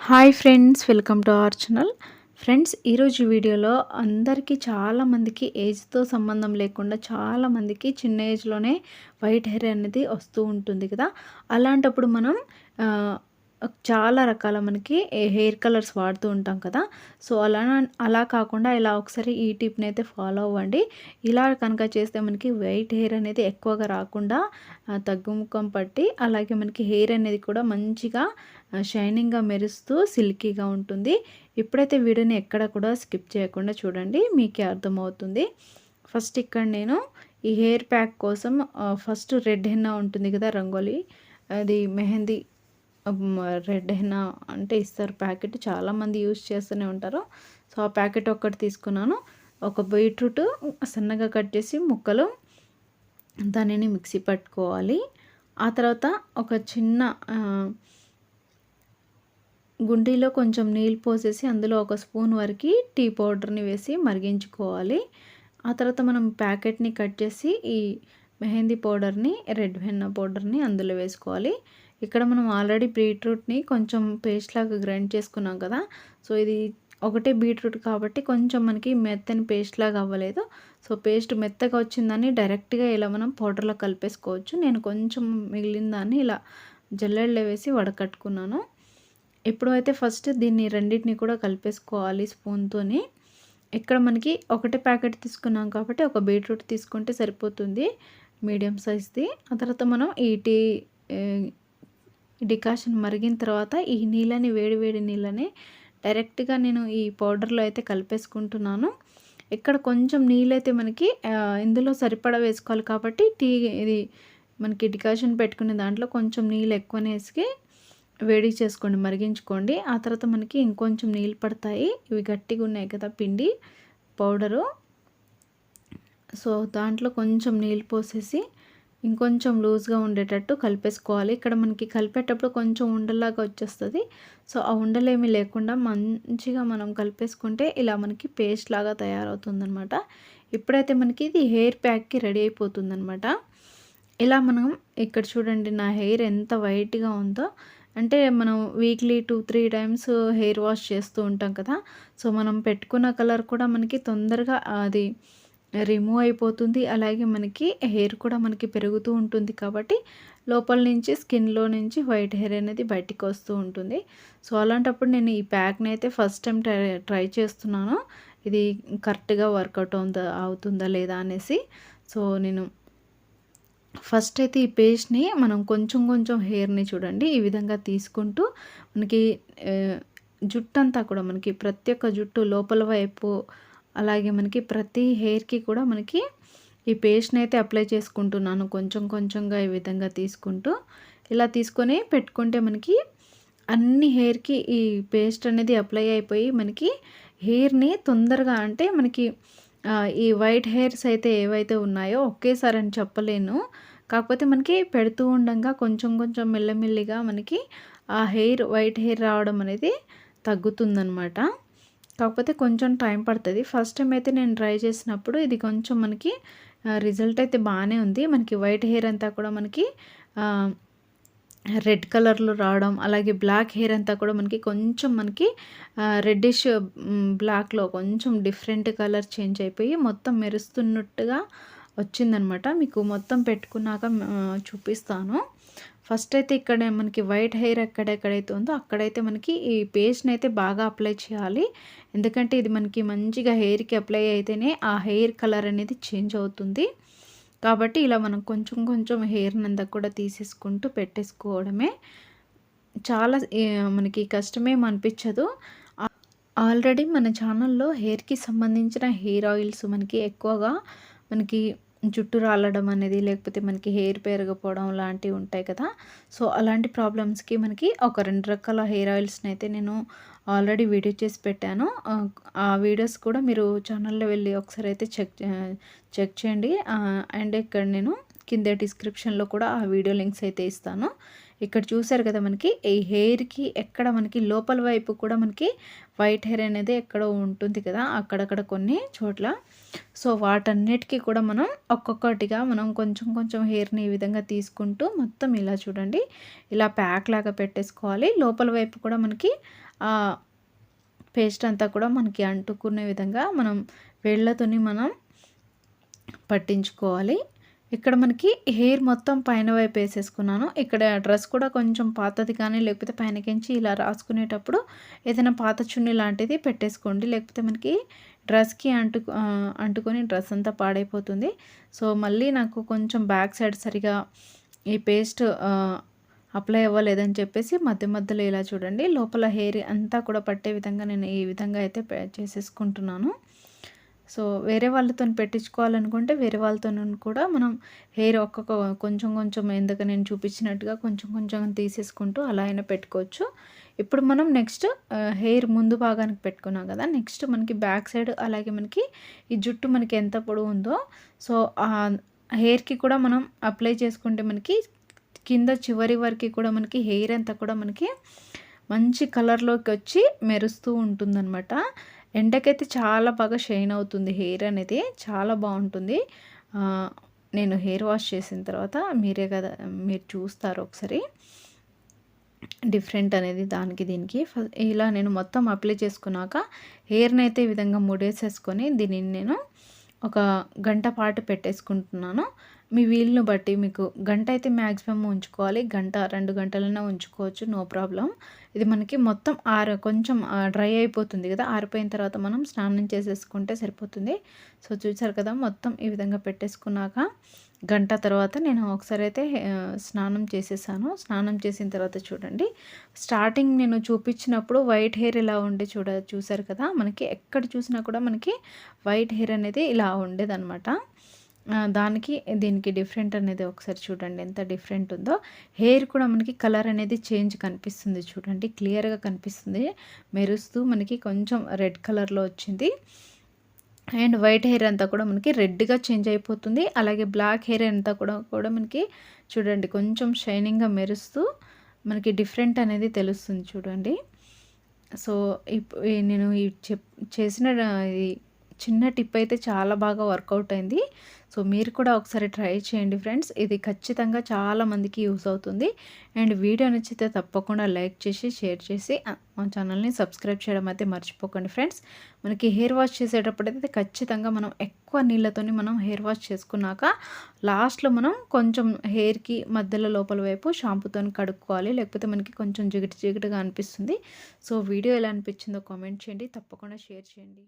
Hi friends welcome to our channel. Friends ఈరోజు వీడియోలో అందరికీ చాలామందికి ఏజ్తో సంబంధం లేకుండా చాలామందికి చిన్న ఏజ్లోనే వైట్ హెయిర్ అనేది వస్తూ ఉంటుంది కదా. అలాంటప్పుడు మనం చాలా రకాల మనకి హెయిర్ కలర్స్ వాడుతూ ఉంటాం కదా. సో అలా అలా కాకుండా ఇలా ఒకసారి ఈ టిప్ని అయితే ఫాలో అవ్వండి. ఇలా కనుక చేస్తే మనకి వైట్ హెయిర్ అనేది ఎక్కువగా రాకుండా తగ్గుముఖం పట్టి అలాగే మనకి హెయిర్ అనేది కూడా మంచిగా షైనింగ్గా మెరుస్తూ సిల్కీగా ఉంటుంది. ఇప్పుడైతే వీడియోని ఎక్కడ కూడా స్కిప్ చేయకుండా చూడండి మీకే అర్థమవుతుంది. ఫస్ట్ ఇక్కడ నేను ఈ హెయిర్ ప్యాక్ కోసం ఫస్ట్ రెడ్ హెన్నా ఉంటుంది కదా రంగోలీ అది మెహందీ రెడ్ హెన్నా అంటే ఇస్తారు ప్యాకెట్. చాలామంది యూస్ చేస్తూనే ఉంటారు. సో ఆ ప్యాకెట్ ఒక్కటి తీసుకున్నాను. ఒక బీట్రూట్ సన్నగా కట్ చేసి ముక్కలు దానిని మిక్సీ పట్టుకోవాలి. ఆ తర్వాత ఒక చిన్న గుండీలో కొంచెం నీళ్ళు పోసేసి అందులో ఒక స్పూన్ వరకు టీ పౌడర్ని వేసి మరిగించుకోవాలి. ఆ తర్వాత మనం ప్యాకెట్ని కట్ చేసి ఈ మెహందీ పౌడర్ని రెడ్ వెన్న పౌడర్ని అందులో వేసుకోవాలి. ఇక్కడ మనం ఆల్రెడీ బీట్రూట్ని కొంచెం పేస్ట్ లాగా గ్రైండ్ చేసుకున్నాం కదా. సో ఇది ఒకటే బీట్రూట్ కాబట్టి కొంచెం మనకి మెత్తని పేస్ట్ లాగా అవ్వలేదు. సో పేస్ట్ మెత్తగా వచ్చిందని డైరెక్ట్గా ఇలా మనం పౌడర్లో కలిపేసుకోవచ్చు. నేను కొంచెం మిగిలిన దాన్ని ఇలా జల్లెడలో వేసి వడకట్టుకున్నాను. ఇప్పుడు అయితే ఫస్ట్ దీన్ని రెండింటిని కూడా కలిపేసుకోవాలి స్పూన్తోని ఇక్కడ మనకి ఒకటే ప్యాకెట్ తీసుకున్నాం కాబట్టి ఒక బీట్రూట్ తీసుకుంటే సరిపోతుంది. మీడియం సైజ్ది ఆ తర్వాత మనం ఈ టీ డికాషన్ మరిగిన తర్వాత ఈ నీళ్ళని వేడి వేడి నీళ్ళని డైరెక్ట్గా నేను ఈ పౌడర్లో అయితే కలిపేసుకుంటున్నాను. ఇక్కడ కొంచెం నీళ్ళైతే మనకి ఇందులో సరిపడా వేసుకోవాలి కాబట్టి టీ ఇది మనకి డికాషన్ పెట్టుకునే దాంట్లో కొంచెం నీళ్ళు ఎక్కువనే వేసి వేడి చేసుకోండి మరిగించుకోండి. ఆ తర్వాత మనకి ఇంకొంచెం నీళ్ళు పడతాయి. ఇవి గట్టిగా ఉన్నాయి కదా పిండి పౌడరు. సో దాంట్లో కొంచెం నీళ్ళు పోసేసి ఇంకొంచెం లూజ్గా ఉండేటట్టు కలిపేసుకోవాలి. ఇక్కడ మనకి కలిపేటప్పుడు కొంచెం ఉండలాగా వచ్చేస్తుంది. సో ఆ ఉండలేమి లేకుండా మంచిగా మనం కలిపేసుకుంటే ఇలా మనకి పేస్ట్ లాగా తయారవుతుందనమాట ఇప్పుడైతే మనకి ఇది హెయిర్ ప్యాక్కి రెడీ అయిపోతుందనమాట ఇలా మనం ఇక్కడ చూడండి నా హెయిర్ ఎంత వైట్గా ఉందో. అంటే మనం weekly two three times hair wash చేస్తూ ఉంటాం కదా. సో మనం పెట్టుకున్న కలర్ కూడా మనకి తొందరగా అది రిమూవ్ అయిపోతుంది. అలాగే మనకి హెయిర్ కూడా మనకి పెరుగుతూ ఉంటుంది కాబట్టి లోపల నుంచి స్కిన్లో నుంచి వైట్ హెయిర్ అనేది బయటికి వస్తూ ఉంటుంది. సో అలాంటప్పుడు నేను ఈ ప్యాక్ని అయితే ఫస్ట్ టైం ట్రై ట్రై చేస్తున్నాను. ఇది కరెక్ట్గా వర్కౌట్ అవుతుందా అవుతుందా లేదా అనేసి. సో నేను ఫస్ట్ అయితే ఈ పేస్ట్ని మనం కొంచెం కొంచెం హెయిర్ని చూడండి. ఈ విధంగా తీసుకుంటూ మనకి జుట్టు అంతా కూడా మనకి ప్రతి ఒక్క జుట్టు లోపల వైపు అలాగే మనకి ప్రతి హెయిర్కి కూడా మనకి ఈ పేస్ట్ని అయితే అప్లై చేసుకుంటున్నాను. కొంచెం కొంచెంగా ఈ విధంగా తీసుకుంటూ ఇలా తీసుకొని పెట్టుకుంటే మనకి అన్ని హెయిర్కి ఈ పేస్ట్ అనేది అప్లై అయిపోయి మనకి హెయిర్ని తొందరగా అంటే మనకి ఈ వైట్ హెయిర్స్ అయితే ఏవైతే ఉన్నాయో ఒకేసారి అని చెప్పలేను. కాకపోతే మనకి పెడుతూ ఉండగా కొంచెం కొంచెం మెల్లమెల్లిగా మనకి ఆ హెయిర్ వైట్ హెయిర్ రావడం అనేది తగ్గుతుందనమాట కాకపోతే కొంచెం టైం పడుతుంది. ఫస్ట్ టైం అయితే నేను ట్రై చేసినప్పుడు ఇది కొంచెం మనకి రిజల్ట్ అయితే బాగానే ఉంది. మనకి వైట్ హెయిర్ అంతా కూడా మనకి రెడ్ కలర్లో రావడం అలాగే బ్లాక్ హెయిర్ అంతా కూడా మనకి కొంచెం మనకి రెడ్డిష్ బ్లాక్లో కొంచెం డిఫరెంట్ కలర్ చేంజ్ అయిపోయి మొత్తం మెరుస్తున్నట్టుగా వచ్చిందనమాట. మీకు మొత్తం పెట్టుకున్నాక చూపిస్తాను. ఫస్ట్ అయితే ఇక్కడ మనకి వైట్ హెయిర్ ఎక్కడెక్కడైతే ఉందో అక్కడైతే మనకి ఈ పేస్ట్ని అయితే బాగా అప్లై చేయాలి. ఎందుకంటే ఇది మనకి మంచిగా హెయిర్కి అప్లై అయితేనే ఆ హెయిర్ కలర్ అనేది చేంజ్ అవుతుంది. కాబట్టి ఇలా మనం కొంచెం కొంచెం హెయిర్ అంతా కూడా తీసేసుకుంటూ పెట్టేసుకోవడమే. చాలా మనకి కష్టమేం అనిపించదు. ఆల్రెడీ మన ఛానల్లో హెయిర్కి సంబంధించిన హెయిర్ ఆయిల్స్ మనకి ఎక్కువగా మనకి జుట్టు రాలడం అనేది లేకపోతే మనకి హెయిర్ పెరగపోవడం లాంటివి ఉంటాయి కదా. సో అలాంటి ప్రాబ్లమ్స్కి మనకి ఒక రెండు రకాల హెయిర్ ఆయిల్స్ని అయితే నేను ఆల్రెడీ వీడియో చేసి పెట్టాను. ఆ, వీడియోస్ కూడా మీరు ఛానల్లో వెళ్ళి ఒకసారి అయితే చెక్ చెక్ చేయండి. అండ్ ఇక్కడ నేను కింద డిస్క్రిప్షన్లో కూడా ఆ వీడియో లింక్స్ అయితే ఇస్తాను. ఇక్కడ చూసారు కదా మనకి ఈ హెయిర్కి ఎక్కడ మనకి లోపల వైపు కూడా మనకి వైట్ హెయిర్ అనేది ఎక్కడో ఉంటుంది కదా అక్కడక్కడ కొన్ని చోట్ల. సో వాటన్నిటికీ కూడా మనం ఒక్కొక్కటిగా మనం కొంచెం కొంచెం హెయిర్ని ఈ విధంగా తీసుకుంటూ మొత్తం ఇలా చూడండి. ఇలా ప్యాక్ లాగా పెట్టేసుకోవాలి. లోపల వైపు కూడా మనకి పేస్ట్ అంతా కూడా మనకి అంటుకునే విధంగా మనం వేళ్ళతోని మనం పట్టించుకోవాలి. ఇక్కడ మనకి హెయిర్ మొత్తం పైన వైపు వేసేసుకున్నాను. ఇక్కడ డ్రెస్ కూడా కొంచెం పాతది కానీ లేకపోతే పైనకించి ఇలా రాసుకునేటప్పుడు ఏదైనా పాత చున్నీ లాంటిది పెట్టేసుకోండి. లేకపోతే మనకి డ్రెస్కి అంటు అంటుకొని డ్రెస్ అంతా పాడైపోతుంది. సో మళ్ళీ నాకు కొంచెం బ్యాక్ సైడ్ సరిగా ఈ పేస్ట్ అప్లై అవ్వలేదని చెప్పేసి మధ్య మధ్యలో ఇలా చూడండి. లోపల హెయిర్ అంతా కూడా పట్టే విధంగా నేను ఈ విధంగా అయితే చేసేసుకుంటున్నాను. సో వేరే వాళ్ళతో పెట్టించుకోవాలనుకుంటే వేరే వాళ్ళతో కూడా మనం హెయిర్ ఒక్కొక్క కొంచెం కొంచెం ఎందుకు నేను చూపించినట్టుగా కొంచెం కొంచెం తీసేసుకుంటూ అలా అయినా పెట్టుకోవచ్చు. ఇప్పుడు మనం నెక్స్ట్ హెయిర్ ముందు భాగానికి పెట్టుకున్నాం కదా నెక్స్ట్ మనకి బ్యాక్ సైడ్ అలాగే మనకి ఈ జుట్టు మనకి ఎంత పొడవు ఉందో సో ఆ హెయిర్కి కూడా మనం అప్లై చేసుకుంటే మనకి కింద చివరి వరకు కూడా మనకి హెయిర్ అంతా కూడా మనకి మంచి కలర్లోకి వచ్చి మెరుస్తూ ఉంటుందన్నమాట. ఎండకైతే చాలా బాగా షైన్ అవుతుంది హెయిర్ అనేది చాలా బాగుంటుంది. నేను హెయిర్ వాష్ చేసిన తర్వాత మీరే కదా మీరు చూస్తారు ఒకసారి. డిఫరెంట్ అనేది దానికి దీనికి. ఇలా నేను మొత్తం అప్లై చేసుకున్నాక హెయిర్ని అయితే ఈ విధంగా ముడేసేసుకొని దీనిని నేను ఒక గంట పాటు పెట్టేసుకుంటున్నాను. మీ వీలును బట్టి మీకు గంట అయితే మ్యాక్సిమం ఉంచుకోవాలి. గంట రెండు గంటలైనా ఉంచుకోవచ్చు. నో ప్రాబ్లం ఇది మనకి మొత్తం ఆర కొంచెం డ్రై అయిపోతుంది కదా. ఆరిపోయిన తర్వాత మనం స్నానం చేసేసుకుంటే సరిపోతుంది. సో చూసారు కదా మొత్తం ఈ విధంగా పెట్టేసుకున్నాక గంట తర్వాత నేను ఒకసారి అయితే స్నానం చేసేసాను. స్నానం చేసిన తర్వాత చూడండి. స్టార్టింగ్ నేను చూపించినప్పుడు వైట్ హెయిర్ ఇలా ఉండే చూడ చూసారు కదా. మనకి ఎక్కడ చూసినా కూడా మనకి వైట్ హెయిర్ అనేది ఇలా ఉండేదన్నమాట. దానికి దీనికి డిఫరెంట్ అనేది ఒకసారి చూడండి. ఎంత డిఫరెంట్ ఉందో. హెయిర్ కూడా మనకి కలర్ అనేది చేంజ్ కనిపిస్తుంది చూడండి. క్లియర్గా కనిపిస్తుంది. మెరుస్తూ మనకి కొంచెం రెడ్ కలర్లో వచ్చింది. అండ్ వైట్ హెయిర్ అంతా కూడా మనకి రెడ్గా చేంజ్ అయిపోతుంది. అలాగే బ్లాక్ హెయిర్ అంతా కూడా కూడా మనకి చూడండి కొంచెం షైనింగ్గా మెరుస్తూ మనకి డిఫరెంట్ అనేది తెలుస్తుంది చూడండి. సో నేను ఈ చెప్ చేసిన చిన్న టిప్ అయితే చాలా బాగా వర్కౌట్ అయింది. సో మీరు కూడా ఒకసారి ట్రై చేయండి ఫ్రెండ్స్. ఇది ఖచ్చితంగా చాలా మందికి యూస్ అవుతుంది. అండ్ వీడియో నచ్చితే తప్పకుండా లైక్ చేసి షేర్ చేసి మా ఛానల్ని సబ్స్క్రైబ్ చేయడం అయితే మర్చిపోకండి ఫ్రెండ్స్. మనకి హెయిర్ వాష్ చేసేటప్పుడు అయితే ఖచ్చితంగా మనం ఎక్కువ నీళ్ళతోని మనం హెయిర్ వాష్ చేసుకున్నాక లాస్ట్లో మనం కొంచెం హెయిర్కి మధ్యలో లోపల వైపు షాంపూతో కడుక్కోవాలి. లేకపోతే మనకి కొంచెం జిగిటి జిగిటిగా అనిపిస్తుంది. సో వీడియో ఎలా అనిపించిందో కామెంట్ చేయండి. తప్పకుండా షేర్ చేయండి.